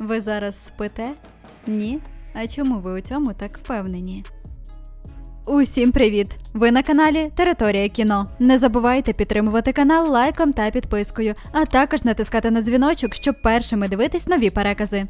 Ви зараз спите? Ні? А чому ви у цьому так впевнені? Усім привіт! Ви на каналі Територія кіно. Не забувайте підтримувати канал лайком та підпискою, а також натискати на дзвіночок, щоб першими дивитись нові перекази.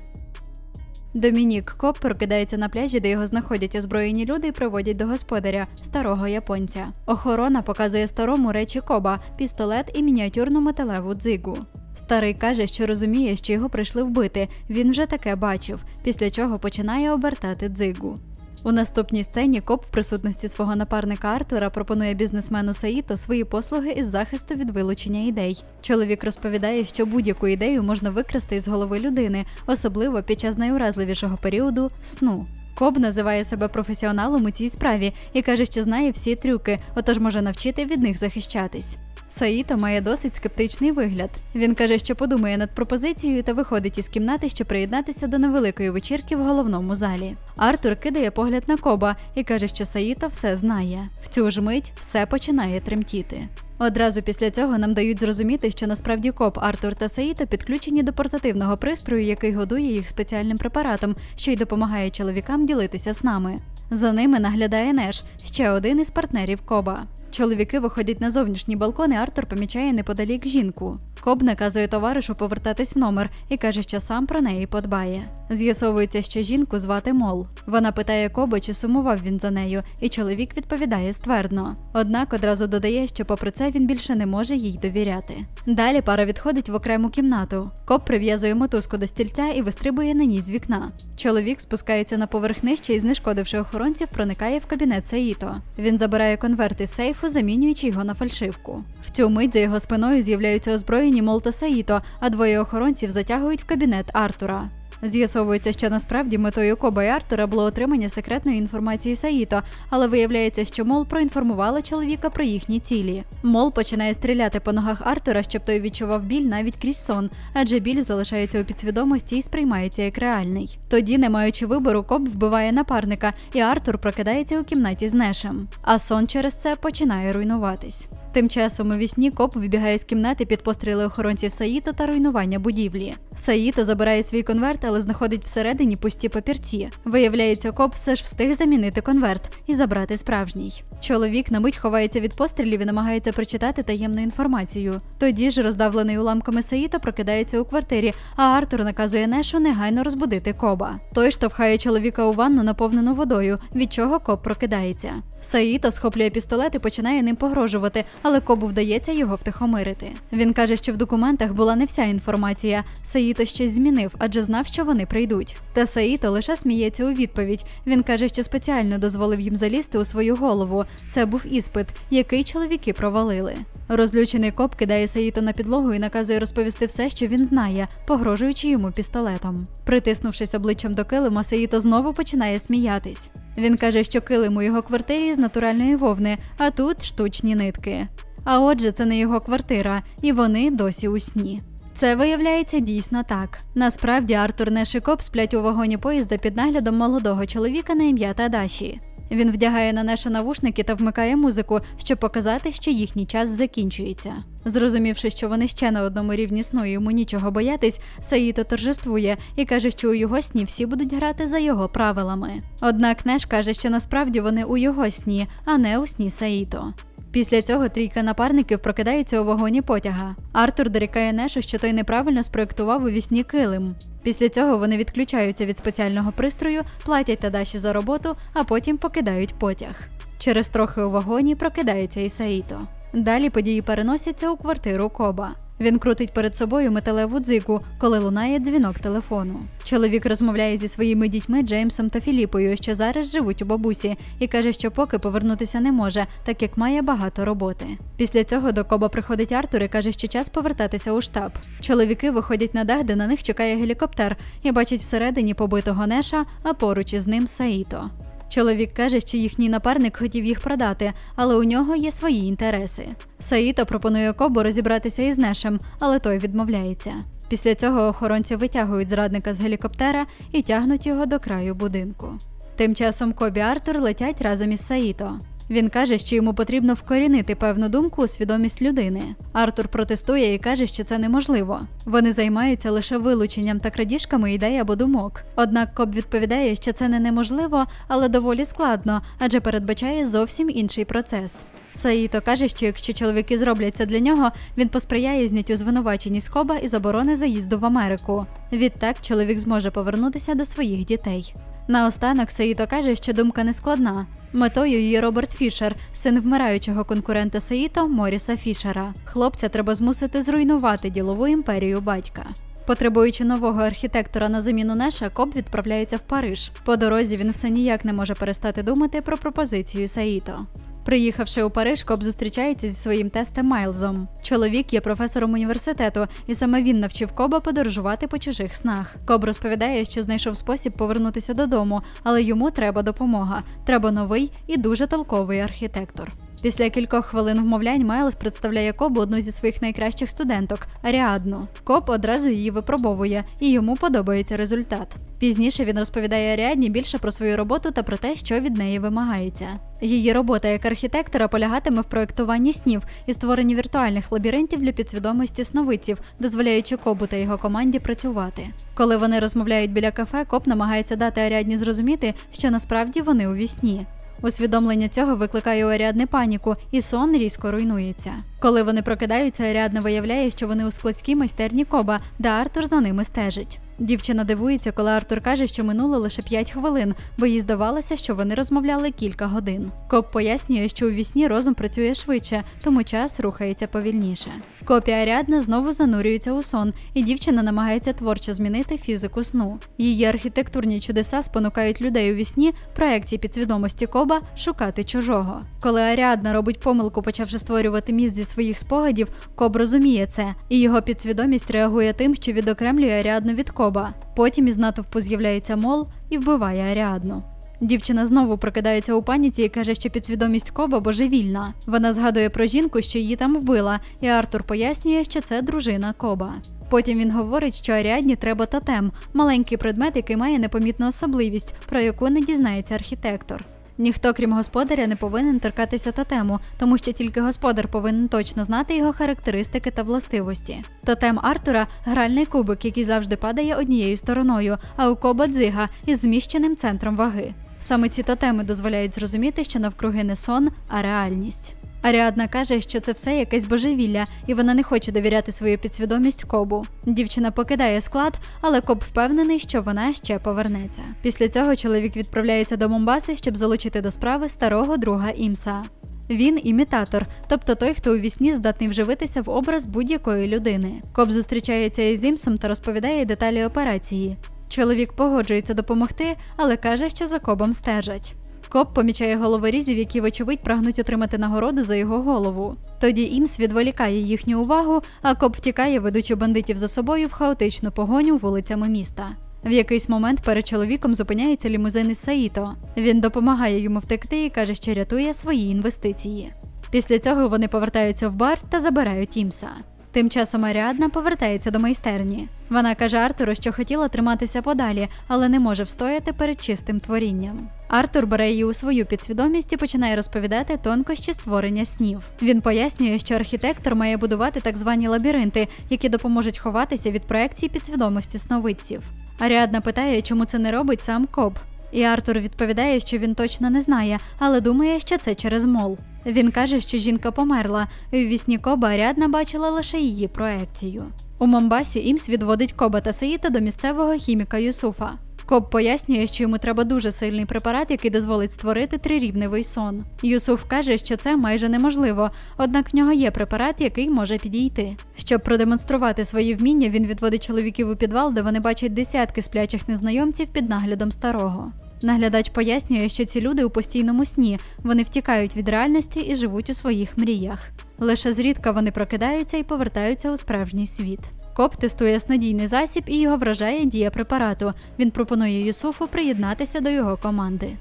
Домінік Коп прокидається на пляжі, де його знаходять озброєні люди і приводять до господаря, старого японця. Охорона показує старому речі Коба, пістолет і мініатюрну металеву дзигу. Старий каже, що розуміє, що його прийшли вбити. Він вже таке бачив, після чого починає обертати дзигу. У наступній сцені коп в присутності свого напарника Артура пропонує бізнесмену Саїто свої послуги із захисту від вилучення ідей. Чоловік розповідає, що будь-яку ідею можна викрасти із голови людини, особливо під час найуразливішого періоду сну. Коб називає себе професіоналом у цій справі і каже, що знає всі трюки, отож може навчити від них захищатись. Саїто має досить скептичний вигляд. Він каже, що подумає над пропозицією та виходить із кімнати, щоб приєднатися до невеликої вечірки в головному залі. Артур кидає погляд на Коба і каже, що Саїто все знає. В цю ж мить все починає тремтіти. Одразу після цього нам дають зрозуміти, що насправді коп Артур та Саїто підключені до портативного пристрою, який годує їх спеціальним препаратом, що й допомагає чоловікам ділитися з нами. За ними наглядає Неш, ще один із партнерів Коба. Чоловіки виходять на зовнішній балкон, і Артур помічає неподалік жінку. Коб наказує товаришу повертатись в номер і каже, що сам про неї подбає. З'ясовується, що жінку звати Мол. Вона питає Коба, чи сумував він за нею, і чоловік відповідає ствердно. Однак одразу додає, що попри це він більше не може їй довіряти. Далі пара відходить в окрему кімнату. Коб прив'язує мотузку до стільця і вистрибує на ній з вікна. Чоловік спускається на поверх нижче і, знешкодивши охоронців, проникає в кабінет Саїто. Він забирає конверт із сейфу, замінюючи його на фальшивку. В цю мить за його спиною з'являються озброєні Мол та Саїто, а двоє охоронців затягують в кабінет Артура. З'ясовується, що насправді метою Коба і Артура було отримання секретної інформації Саїто, але виявляється, що Мол проінформувала чоловіка про їхні цілі. Мол починає стріляти по ногах Артура, щоб той відчував біль навіть крізь сон, адже біль залишається у підсвідомості і сприймається як реальний. Тоді, не маючи вибору, Коб вбиває напарника, і Артур прокидається у кімнаті з Нешем. А сон через це починає руйнуватись. Тим часом у вісні коп вибігає з кімнати під постріли охоронців Саїто та руйнування будівлі. Саїто забирає свій конверт, але знаходить всередині пусті папірці. Виявляється, коп все ж встиг замінити конверт і забрати справжній. Чоловік на мить ховається від пострілів і намагається прочитати таємну інформацію. Тоді ж, роздавлений уламками Саїто, прокидається у квартирі, а Артур наказує Нешу негайно розбудити коба. Той штовхає чоловіка у ванну, наповнену водою, від чого коп прокидається. Саїто схоплює пістолет і починає ним погрожувати, але кобу вдається його втихомирити. Він каже, що в документах була не вся інформація. Саїто щось змінив, адже знав, що вони прийдуть. Та Саїто лише сміється у відповідь. Він каже, що спеціально дозволив їм залізти у свою голову. Це був іспит, який чоловіки провалили. Розлючений коп кидає Саїто на підлогу і наказує розповісти все, що він знає, погрожуючи йому пістолетом. Притиснувшись обличчям до килима, Саїто знову починає сміятись. Він каже, що килим у його квартирі з натуральної вовни, а тут штучні нитки. А отже, це не його квартира, і вони досі у сні. Це виявляється дійсно так. Насправді Артур Неш і Коп сплять у вагоні поїзда під наглядом молодого чоловіка на ім'я Тадаші. Він вдягає на Неша навушники та вмикає музику, щоб показати, що їхній час закінчується. Зрозумівши, що вони ще на одному рівні сну і йому нічого боятись, Саїто торжествує і каже, що у його сні всі будуть грати за його правилами. Однак Неш каже, що насправді вони у його сні, а не у сні Саїто. Після цього трійка напарників прокидається у вагоні потяга. Артур дорікає Нешу, що той неправильно спроектував у вісні килим. Після цього вони відключаються від спеціального пристрою, платять Тадаші за роботу, а потім покидають потяг. Через трохи у вагоні прокидається і Саїто. Далі події переносяться у квартиру Коба. Він крутить перед собою металеву дзику, коли лунає дзвінок телефону. Чоловік розмовляє зі своїми дітьми Джеймсом та Філіпою, що зараз живуть у бабусі, і каже, що поки повернутися не може, так як має багато роботи. Після цього до Коба приходить Артур і каже, що час повертатися у штаб. Чоловіки виходять на дах, де на них чекає гелікоптер, і бачать всередині побитого Неша, а поруч із ним Саїто. Чоловік каже, що їхній напарник хотів їх продати, але у нього є свої інтереси. Саїто пропонує Кобу розібратися із Нешем, але той відмовляється. Після цього охоронці витягують зрадника з гелікоптера і тягнуть його до краю будинку. Тим часом Кобі Артур летять разом із Саїто. Він каже, що йому потрібно вкорінити певну думку у свідомість людини. Артур протестує і каже, що це неможливо. Вони займаються лише вилученням та крадіжками ідей або думок. Однак Коб відповідає, що це не неможливо, але доволі складно, адже передбачає зовсім інший процес. Саїто каже, що якщо чоловіки зроблять це для нього, він посприяє зняттю звинувачень з Коба і заборони заїзду в Америку. Відтак чоловік зможе повернутися до своїх дітей. Наостанок Саїто каже, що думка не складна. Метою є Роберт Фішер, син вмираючого конкурента Саїто Моріса Фішера. Хлопця треба змусити зруйнувати ділову імперію батька. Потребуючи нового архітектора на заміну Неша, Коб відправляється в Париж. По дорозі він все ніяк не може перестати думати про пропозицію Саїто. Приїхавши у Париж, Коб зустрічається зі своїм тестем Майлзом. Чоловік є професором університету, і саме він навчив Коба подорожувати по чужих снах. Коб розповідає, що знайшов спосіб повернутися додому, але йому треба допомога. Треба новий і дуже толковий архітектор. Після кількох хвилин вмовлянь Майлз представляє Кобу одну зі своїх найкращих студенток Аріадну. Коб одразу її випробовує, і йому подобається результат. Пізніше він розповідає Аріадні більше про свою роботу та про те, що від неї вимагається. Її робота як архітектора полягатиме в проєктуванні снів і створенні віртуальних лабіринтів для підсвідомості сновидців, дозволяючи Кобу та його команді працювати. Коли вони розмовляють біля кафе, Коб намагається дати Аріадні зрозуміти, що насправді вони у вісні. Усвідомлення цього викликає у Аріадни паніку, і сон різко руйнується. Коли вони прокидаються, Аріадна виявляє, що вони у складській майстерні Коба, де Артур за ними стежить. Дівчина дивується, коли Артур каже, що минуло лише 5 хвилин, бо їй здавалося, що вони розмовляли кілька годин. Коб пояснює, що у вісні розум працює швидше, тому час рухається повільніше. Копі Аріадна знову занурюється у сон, і дівчина намагається творчо змінити фізику сну. Її архітектурні чудеса спонукають людей у вісні проекції підсвідомості Коба шукати чужого. Коли Аріадна робить помилку, почавши створювати міст зі своїх спогадів, Коб розуміє це, і його підсвідомість реагує тим, що відокремлює Аріадну від Коба. Потім із натовпу з'являється мол і вбиває Аріадну. Дівчина знову прокидається у паніці і каже, що підсвідомість Коба божевільна. Вона згадує про жінку, що її там вбила, і Артур пояснює, що це дружина Коба. Потім він говорить, що Аріадні треба тотем, маленький предмет, який має непомітну особливість, про яку не дізнається архітектор. Ніхто, крім господаря, не повинен торкатися тотему, тому що тільки господар повинен точно знати його характеристики та властивості. Тотем Артура гральний кубик, який завжди падає однією стороною, а у коба дзига із зміщеним центром ваги. Саме ці тотеми дозволяють зрозуміти, що навкруги не сон, а реальність. Аріадна каже, що це все якесь божевілля, і вона не хоче довіряти свою підсвідомість Кобу. Дівчина покидає склад, але Коб впевнений, що вона ще повернеться. Після цього чоловік відправляється до Момбаси, щоб залучити до справи старого друга Імса. Він імітатор, тобто той, хто у вісні здатний вживитися в образ будь-якої людини. Коб зустрічається із Імсом та розповідає деталі операції. Чоловік погоджується допомогти, але каже, що за Кобом стежать. Коп помічає головорізів, які, вочевидь, прагнуть отримати нагороду за його голову. Тоді Імс відволікає їхню увагу, а коп втікає, ведучи бандитів за собою в хаотичну погоню вулицями міста. В якийсь момент перед чоловіком зупиняється лімузин із Саїто. Він допомагає йому втекти і каже, що рятує свої інвестиції. Після цього вони повертаються в бар та забирають Імса. Тим часом Аріадна повертається до майстерні. Вона каже Артуру, що хотіла триматися подалі, але не може встояти перед чистим творінням. Артур бере її у свою підсвідомість і починає розповідати тонкощі створення снів. Він пояснює, що архітектор має будувати так звані лабіринти, які допоможуть ховатися від проекцій підсвідомості сновидців. Аріадна питає, чому це не робить сам Коб. І Артур відповідає, що він точно не знає, але думає, що це через мол. Він каже, що жінка померла, і в вісні Коба рядна бачила лише її проекцію. У Момбасі Імс відводить Коба та Саїта до місцевого хіміка Юсуфа. Коб пояснює, що йому треба дуже сильний препарат, який дозволить створити трирівневий сон. Юсуф каже, що це майже неможливо, однак в нього є препарат, який може підійти. Щоб продемонструвати свої вміння, він відводить чоловіків у підвал, де вони бачать десятки сплячих незнайомців під наглядом старого. Наглядач пояснює, що ці люди у постійному сні, вони втікають від реальності і живуть у своїх мріях. Лише зрідка вони прокидаються і повертаються у справжній світ. Коп тестує снодійний засіб і його вражає дія препарату. Він пропонує Юсуфу приєднатися до його команди.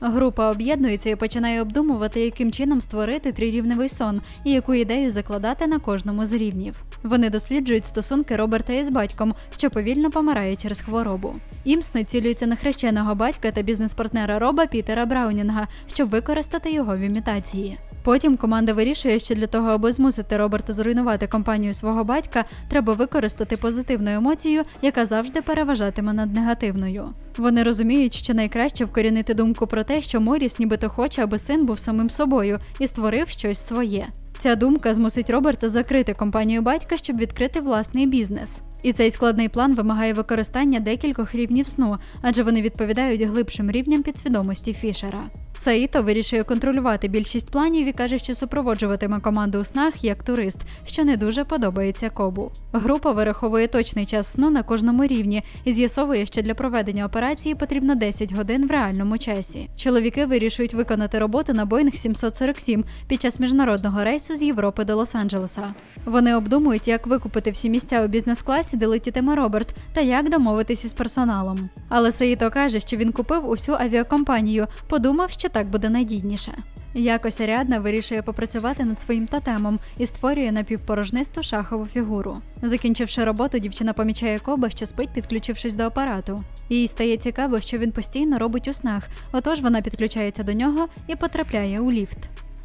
Група об'єднується і починає обдумувати, яким чином створити трирівневий сон і яку ідею закладати на кожному з рівнів. Вони досліджують стосунки Роберта із батьком, що повільно помирає через хворобу. Імс націлюється на хрещеного батька та бізнес-партнера Роба Пітера Браунінга, щоб використати його в імітації. Потім команда вирішує, що для того, аби змусити Роберта зруйнувати компанію свого батька, треба використати позитивну емоцію, яка завжди переважатиме над негативною. Вони розуміють, що найкраще вкорінити думку про те, що Моріс нібито хоче, аби син був самим собою і створив щось своє. Ця думка змусить Роберта закрити компанію батька, щоб відкрити власний бізнес. І цей складний план вимагає використання декількох рівнів сну, адже вони відповідають глибшим рівням підсвідомості Фішера. Саїто вирішує контролювати більшість планів і каже, що супроводжуватиме команду у снах як турист, що не дуже подобається Кобу. Група вираховує точний час сну на кожному рівні і з'ясовує, що для проведення операції потрібно 10 годин в реальному часі. Чоловіки вирішують виконати роботу на Boeing 747 під час міжнародного рейсу з Європи до Лос-Анджелеса. Вони обдумують, як викупити всі місця у бізнес-класі, де летітиме Роберт, та як домовитись із персоналом. Але Саїто каже, що він купив усю авіакомпанію, подумав, що так буде надійніше. Якось Аріадна вирішує попрацювати над своїм тотемом і створює напівпорожнисту шахову фігуру. Закінчивши роботу, дівчина помічає Коба, що спить, підключившись до апарату. Їй стає цікаво, що він постійно робить у снах, отож вона підключається до нього і потрапляє у ліфт.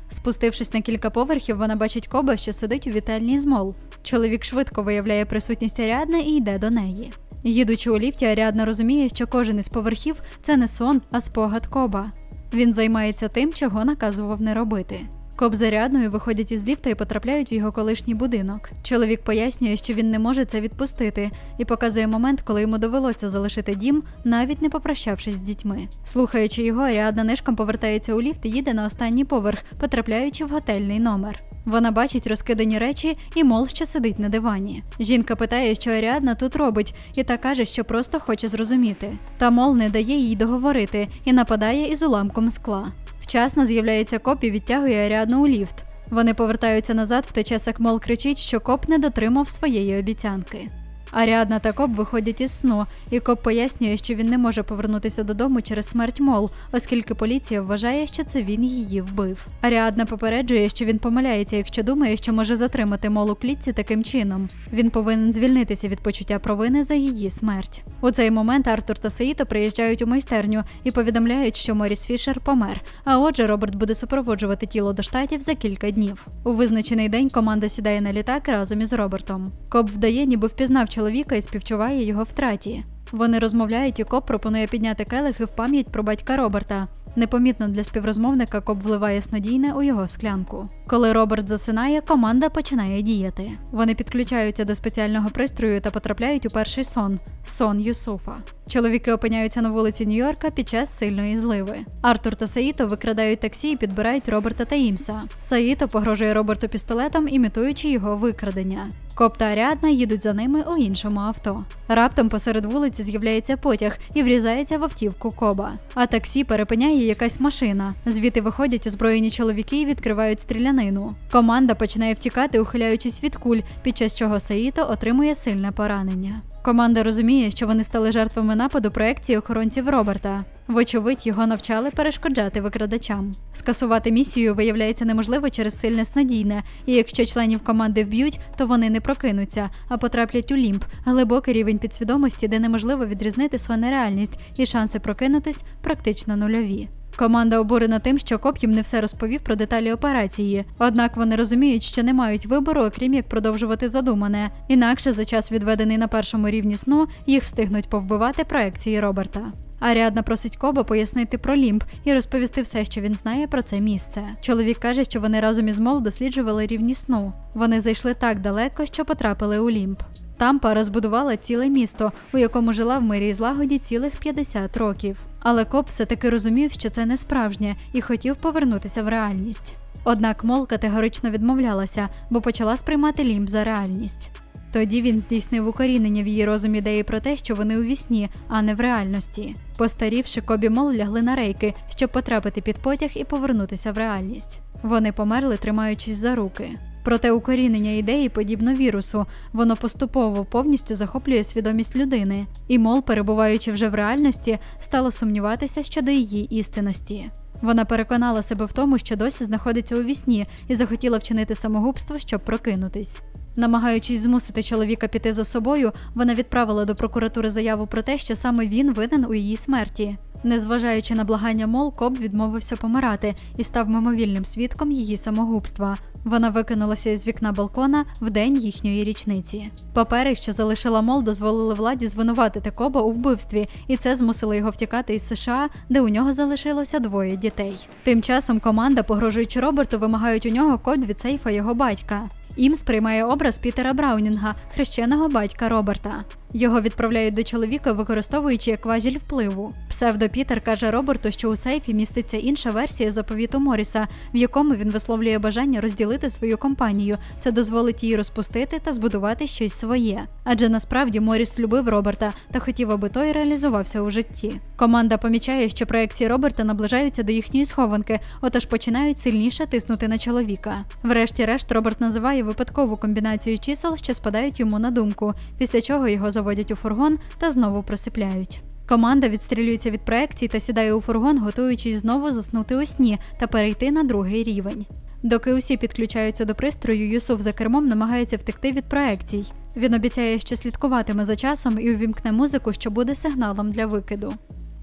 Спустившись на кілька поверхів, вона бачить Коба, що сидить у вітальні з мол. Чоловік швидко виявляє присутність Аріадни і йде до неї. Їдучи у ліфті, Аріадна розуміє, що кожен із поверхів це не сон, а спогад Коба. Він займається тим, чого наказував не робити. Коб з Аріадною виходять із ліфта і потрапляють в його колишній будинок. Чоловік пояснює, що він не може це відпустити, і показує момент, коли йому довелося залишити дім, навіть не попрощавшись з дітьми. Слухаючи його, Аріадна нишком повертається у ліфт і їде на останній поверх, потрапляючи в готельний номер. Вона бачить розкидані речі і мол, що сидить на дивані. Жінка питає, що Аріадна тут робить, і та каже, що просто хоче зрозуміти. Та мол не дає їй договорити і нападає із уламком скла. Вчасно з'являється коп і відтягує Аріадну у ліфт. Вони повертаються назад в той час, як Мол кричить, що коп не дотримав своєї обіцянки. Аріадна та коп виходять із сну, і коп пояснює, що він не може повернутися додому через смерть Мол, оскільки поліція вважає, що це він її вбив. Аріадна попереджує, що він помиляється, якщо думає, що може затримати Мол у клітці таким чином. Він повинен звільнитися від почуття провини за її смерть. У цей момент Артур та Саїто приїжджають у майстерню і повідомляють, що Моріс Фішер помер. А отже, Роберт буде супроводжувати тіло до штатів за кілька днів. У визначений день команда сідає на літак разом із Робертом. Коп вдає, ніби впізнав чоловіка і співчуває його втраті. Вони розмовляють, і коп пропонує підняти келихи в пам'ять про батька Роберта. Непомітно для співрозмовника коп вливає снодійне у його склянку. Коли Роберт засинає, команда починає діяти. Вони підключаються до спеціального пристрою та потрапляють у перший сон сон Юсуфа. Чоловіки опиняються на вулиці Нью-Йорка під час сильної зливи. Артур та Саїто викрадають таксі і підбирають Роберта та Імса. Саїто погрожує Роберту пістолетом, імітуючи його викрадення. Коп та Аріадна їдуть за ними у іншому авто. Раптом посеред вулиці з'являється потяг і врізається в автівку Коба. А таксі перепиняє якась машина. Звідти виходять озброєні чоловіки і відкривають стрілянину. Команда починає втікати, ухиляючись від куль, під час чого Саїто отримує сильне поранення. Команда розуміє, що вони стали жертвами нападу проекції охоронців Роберта. Вочевидь, його навчали перешкоджати викрадачам. Скасувати місію виявляється неможливо через сильне снадійне, і якщо членів команди вб'ють, то вони не прокинуться, а потраплять у лімб, глибокий рівень підсвідомості, де неможливо відрізнити свою нереальність, і шанси прокинутись практично нульові. Команда обурена тим, що коп їм не все розповів про деталі операції. Однак вони розуміють, що не мають вибору, окрім як продовжувати задумане. Інакше за час відведений на першому рівні сну їх встигнуть повбивати проекції Роберта. Аріадна просить Коба пояснити про лімб і розповісти все, що він знає про це місце. Чоловік каже, що вони разом із Мол досліджували рівні сну. Вони зайшли так далеко, що потрапили у лімб. Там пара збудувала ціле місто, у якому жила в мирі і злагоді цілих 50 років. Але коп все таки розумів, що це не справжнє, і хотів повернутися в реальність. Однак Мол категорично відмовлялася, бо почала сприймати лімб за реальність. Тоді він здійснив укорінення в її розумі ідеї про те, що вони у вісні, а не в реальності. Постарівши, Кобі Мол лягли на рейки, щоб потрапити під потяг і повернутися в реальність. Вони померли, тримаючись за руки. Проте укорінення ідеї подібно вірусу, воно поступово повністю захоплює свідомість людини, і мол, перебуваючи вже в реальності, стала сумніватися щодо її істинності. Вона переконала себе в тому, що досі знаходиться у вісні, і захотіла вчинити самогубство, щоб прокинутись. Намагаючись змусити чоловіка піти за собою, вона відправила до прокуратури заяву про те, що саме він винен у її смерті. Незважаючи на благання Мол, Коб відмовився помирати і став мимовільним свідком її самогубства. Вона викинулася із вікна балкона в день їхньої річниці. Папери, що залишила Мол, дозволили владі звинуватити Коба у вбивстві, і це змусило його втікати із США, де у нього залишилося двоє дітей. Тим часом команда, погрожуючи Роберту, вимагають у нього код від сейфа його батька. Ім сприймає образ Пітера Браунінга, хрещеного батька Роберта. Його відправляють до чоловіка, використовуючи як важіль впливу. Псевдо Пітер каже Роберту, що у сейфі міститься інша версія заповіту Моріса, в якому він висловлює бажання розділити свою компанію. Це дозволить їй розпустити та збудувати щось своє. Адже насправді Моріс любив Роберта та хотів, аби той реалізувався у житті. Команда помічає, що проекції Роберта наближаються до їхньої схованки, отож починають сильніше тиснути на чоловіка. Врешті-решт, Роберт називає випадкову комбінацію чисел, що спадають йому на думку, після чого його заводять у фургон та знову присипляють. Команда відстрілюється від проекцій та сідає у фургон, готуючись знову заснути у сні та перейти на другий рівень. Доки усі підключаються до пристрою, Юсуф за кермом намагається втекти від проекцій. Він обіцяє, що слідкуватиме за часом і увімкне музику, що буде сигналом для викиду.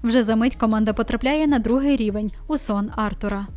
Вже за мить команда потрапляє на другий рівень у сон Артура.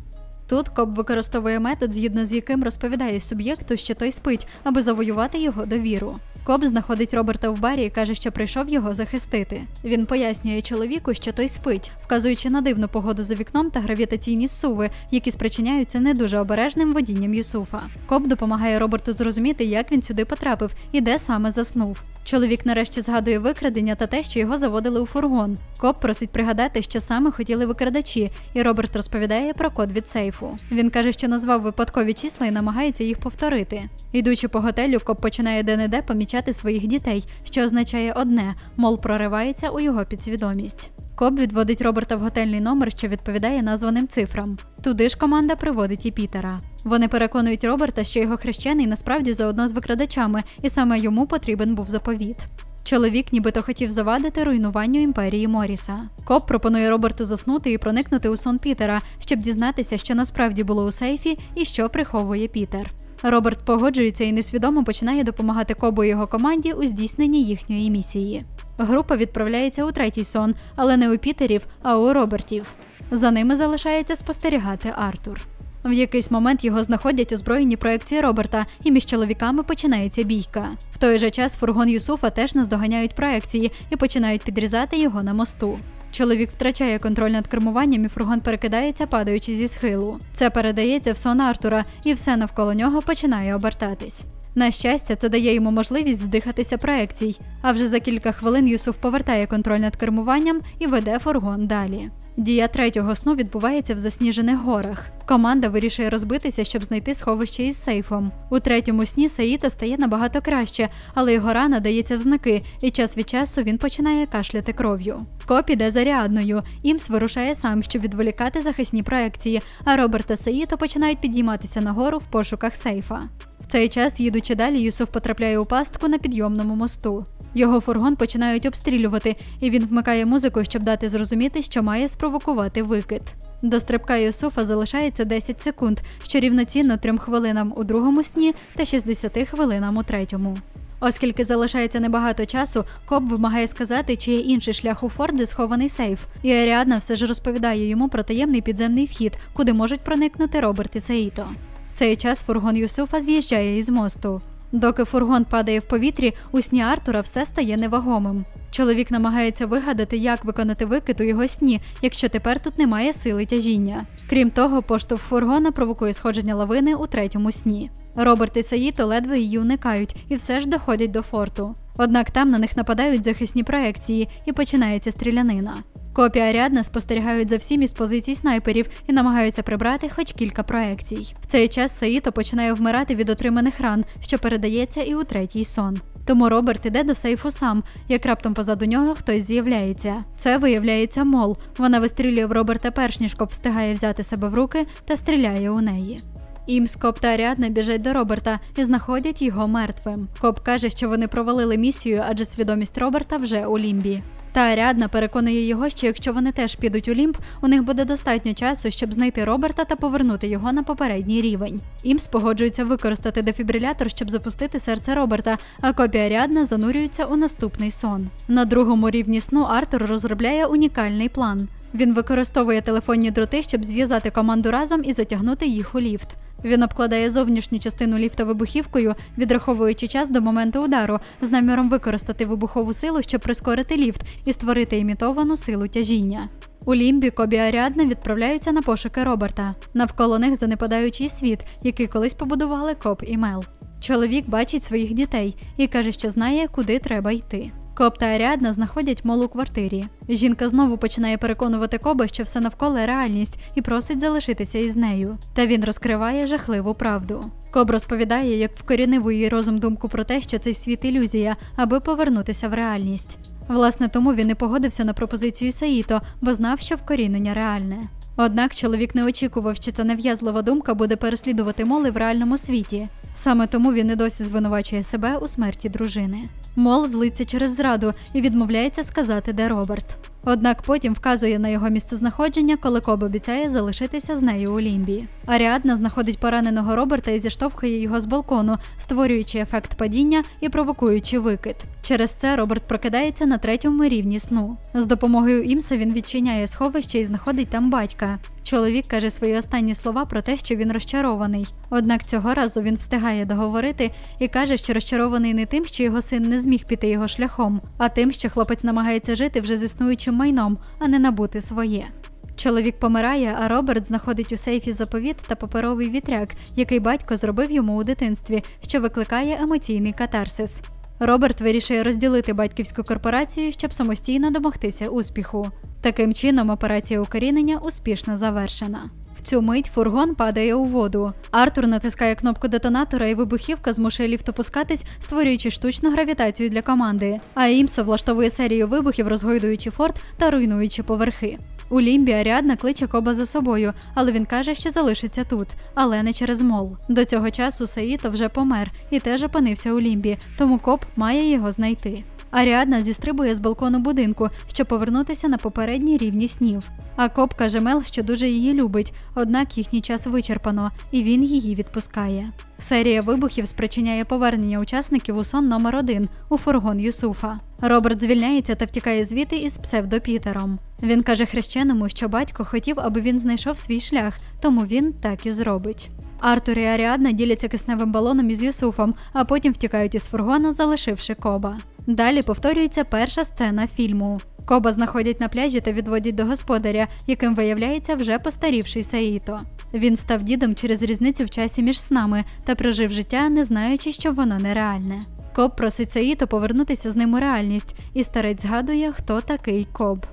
Тут Коб використовує метод, згідно з яким розповідає суб'єкту, що той спить, аби завоювати його довіру. Коб знаходить Роберта в барі і каже, що прийшов його захистити. Він пояснює чоловіку, що той спить, вказуючи на дивну погоду за вікном та гравітаційні суви, які спричиняються не дуже обережним водінням Юсуфа. Коб допомагає Роберту зрозуміти, як він сюди потрапив і де саме заснув. Чоловік нарешті згадує викрадення та те, що його заводили у фургон. Коп просить пригадати, що саме хотіли викрадачі, і Роберт розповідає про код від сейфу. Він каже, що назвав випадкові числа і намагається їх повторити. Йдучи по готелю, коп починає де-не-де помічати своїх дітей, що означає одне: мол проривається у його підсвідомість. Коп відводить Роберта в готельний номер, що відповідає названим цифрам. Туди ж команда приводить і Пітера. Вони переконують Роберта, що його хрещений насправді заодно з викрадачами, і саме йому потрібен був заповіт. Чоловік нібито хотів завадити руйнуванню імперії Моріса. Коп пропонує Роберту заснути і проникнути у сон Пітера, щоб дізнатися, що насправді було у сейфі і що приховує Пітер. Роберт погоджується і несвідомо починає допомагати Кобу і його команді у здійсненні їхньої місії. Група відправляється у третій сон, але не у Пітерів, а у Робертів. За ними залишається спостерігати Артур. В якийсь момент його знаходять озброєні проекції Роберта, і між чоловіками починається бійка. В той же час фургон Юсуфа теж наздоганяють проекції і починають підрізати його на мосту. Чоловік втрачає контроль над кермуванням і фургон перекидається, падаючи зі схилу. Це передається в сон Артура, і все навколо нього починає обертатись. На щастя, це дає йому можливість здихатися проекцій. А вже за кілька хвилин Юсуф повертає контроль над кермуванням і веде фургон далі. Дія третього сну відбувається в засніжених горах. Команда вирішує розбитися, щоб знайти сховище із сейфом. У третьому сні Саїто стає набагато краще, але його рана дається в знаки, і час від часу він починає кашляти кров'ю. Коп іде зарядною. Імс вирушає сам, щоб відволікати захисні проекції, а Роберт та Саїто починають підійматися нагору в пошуках сейфа. Цей час, їдучи далі, Юсуф потрапляє у пастку на підйомному мосту. Його фургон починають обстрілювати, і він вмикає музику, щоб дати зрозуміти, що має спровокувати викид. До стрибка Юсуфа залишається 10 секунд, що рівноцінно 3 хвилинам у другому сні та 60 хвилинам у третьому. Оскільки залишається небагато часу, коп вимагає сказати, чи є інший шлях у форт, де схований сейф. І Аріадна все ж розповідає йому про таємний підземний вхід, куди можуть проникнути Роберт і Саїто. Цей час фургон Юсуфа з'їжджає із мосту. Доки фургон падає в повітрі, у сні Артура все стає невагомим. Чоловік намагається вигадати, як виконати викид у його сні, якщо тепер тут немає сили тяжіння. Крім того, поштовх фургона провокує сходження лавини у третьому сні. Роберт і Саїто ледве її уникають і все ж доходять до форту. Однак там на них нападають захисні проекції і починається стрілянина. Копі Аріадна спостерігають за всім із позицій снайперів і намагаються прибрати хоч кілька проекцій. В цей час Саїто починає вмирати від отриманих ран, що передається і у третій сон. Тому Роберт іде до сейфу сам, як раптом позаду нього хтось з'являється. Це виявляється мол. Вона вистрілює в Роберта перш ніж коп встигає взяти себе в руки та стріляє у неї. Імс, Коп та Аріадна біжать до Роберта і знаходять його мертвим. Коп каже, що вони провалили місію, адже свідомість Роберта вже у лімбі. Та Аріадна переконує його, що якщо вони теж підуть у лімб, у них буде достатньо часу, щоб знайти Роберта та повернути його на попередній рівень. Імс погоджується використати дефібрилятор, щоб запустити серце Роберта, а копія Аріадна занурюється у наступний сон. На другому рівні сну Артур розробляє унікальний план. Він використовує телефонні дроти, щоб зв'язати команду разом і затягнути їх у ліфт. Він обкладає зовнішню частину ліфта вибухівкою, відраховуючи час до моменту удару, з наміром використати вибухову силу, щоб прискорити ліфт і створити імітовану силу тяжіння. У лімбі Кобі Аріадна відправляються на пошуки Роберта. Навколо них занепадаючий світ, який колись побудували Коп і Мел. Чоловік бачить своїх дітей і каже, що знає, куди треба йти. Коп та Аріадна знаходять мол у квартирі. Жінка знову починає переконувати Коба, що все навколо реальність, і просить залишитися із нею. Та він розкриває жахливу правду. Коб розповідає, як вкорінив у її розум думку про те, що цей світ ілюзія, аби повернутися в реальність. Власне, тому він і погодився на пропозицію Саїто, бо знав, що вкорінення реальне. Однак чоловік не очікував, що ця нав'язлива думка буде переслідувати моли в реальному світі. Саме тому він і досі звинувачує себе у смерті дружини. Мол злиться через зраду і відмовляється сказати, де Роберт. Однак потім вказує на його місцезнаходження, коли Коб обіцяє залишитися з нею у лімбі. Аріадна знаходить пораненого Роберта і зіштовхує його з балкону, створюючи ефект падіння і провокуючи викид. Через це Роберт прокидається на третьому рівні сну. З допомогою Імса він відчиняє сховище і знаходить там батька. Чоловік каже свої останні слова про те, що він розчарований. Однак цього разу він встигає договорити і каже, що розчарований не тим, що його син не зміг піти його шляхом, а тим, що хлопець намагається жити вже з існуючим майном, а не набути своє. Чоловік помирає, а Роберт знаходить у сейфі заповіт та паперовий вітряк, який батько зробив йому у дитинстві, що викликає емоційний катарсис. Роберт вирішує розділити батьківську корпорацію, щоб самостійно домогтися успіху. Таким чином, операція укорінення успішно завершена. В цю мить фургон падає у воду. Артур натискає кнопку детонатора, і вибухівка змушує ліфт опускатись, створюючи штучну гравітацію для команди. А Імсо влаштовує серію вибухів, розгойдуючи форт та руйнуючи поверхи. У Лімбі Аріадна кличе Коба за собою, але він каже, що залишиться тут, але не через мол. До цього часу Саїто вже помер і теж опинився у Лімбі, тому Коб має його знайти. Аріадна зістрибує з балкону будинку, щоб повернутися на попередній рівні снів. А Коб каже Мел, що дуже її любить, однак їхній час вичерпано, і він її відпускає. Серія вибухів спричиняє повернення учасників у сон номер один у фургон Юсуфа. Роберт звільняється та втікає звідти із псевдопітером. Він каже хрещеному, що батько хотів, аби він знайшов свій шлях, тому він так і зробить. Артур і Аріадна діляться кисневим балоном із Юсуфом, а потім втікають із фургона, залишивши Коба. Далі повторюється перша сцена фільму. Коба знаходять на пляжі та відводять до господаря, яким виявляється вже постарівший Саїто. Він став дідом через різницю в часі між снами та прожив життя, не знаючи, що воно нереальне. Коб просить Саїто повернутися з ним у реальність, і старець згадує, хто такий Коб.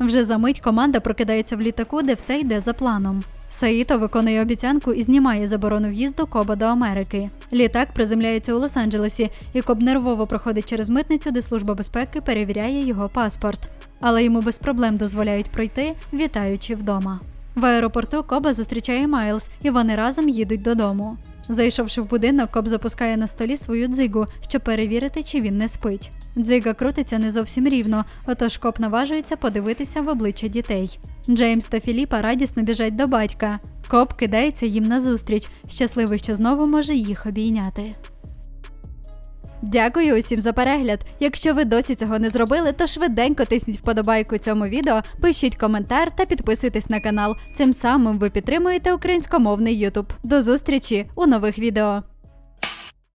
Вже за мить команда прокидається в літаку, де все йде за планом. Саїто виконує обіцянку і знімає заборону в'їзду Коба до Америки. Літак приземляється у Лос-Анджелесі, і Коб нервово проходить через митницю, де служба безпеки перевіряє його паспорт. Але йому без проблем дозволяють пройти, вітаючи вдома. В аеропорту Коба зустрічає Майлз, і вони разом їдуть додому. Зайшовши в будинок, Коб запускає на столі свою дзигу, щоб перевірити, чи він не спить. Дзига крутиться не зовсім рівно, отож Коб наважується подивитися в обличчя дітей. Джеймс та Філіпа радісно біжать до батька. Коб кидається їм назустріч, щасливий, що знову може їх обійняти. Дякую усім за перегляд. Якщо ви досі цього не зробили, то швиденько тисніть вподобайку цьому відео, пишіть коментар та підписуйтесь на канал. Цим самим ви підтримуєте українськомовний YouTube. До зустрічі у нових відео.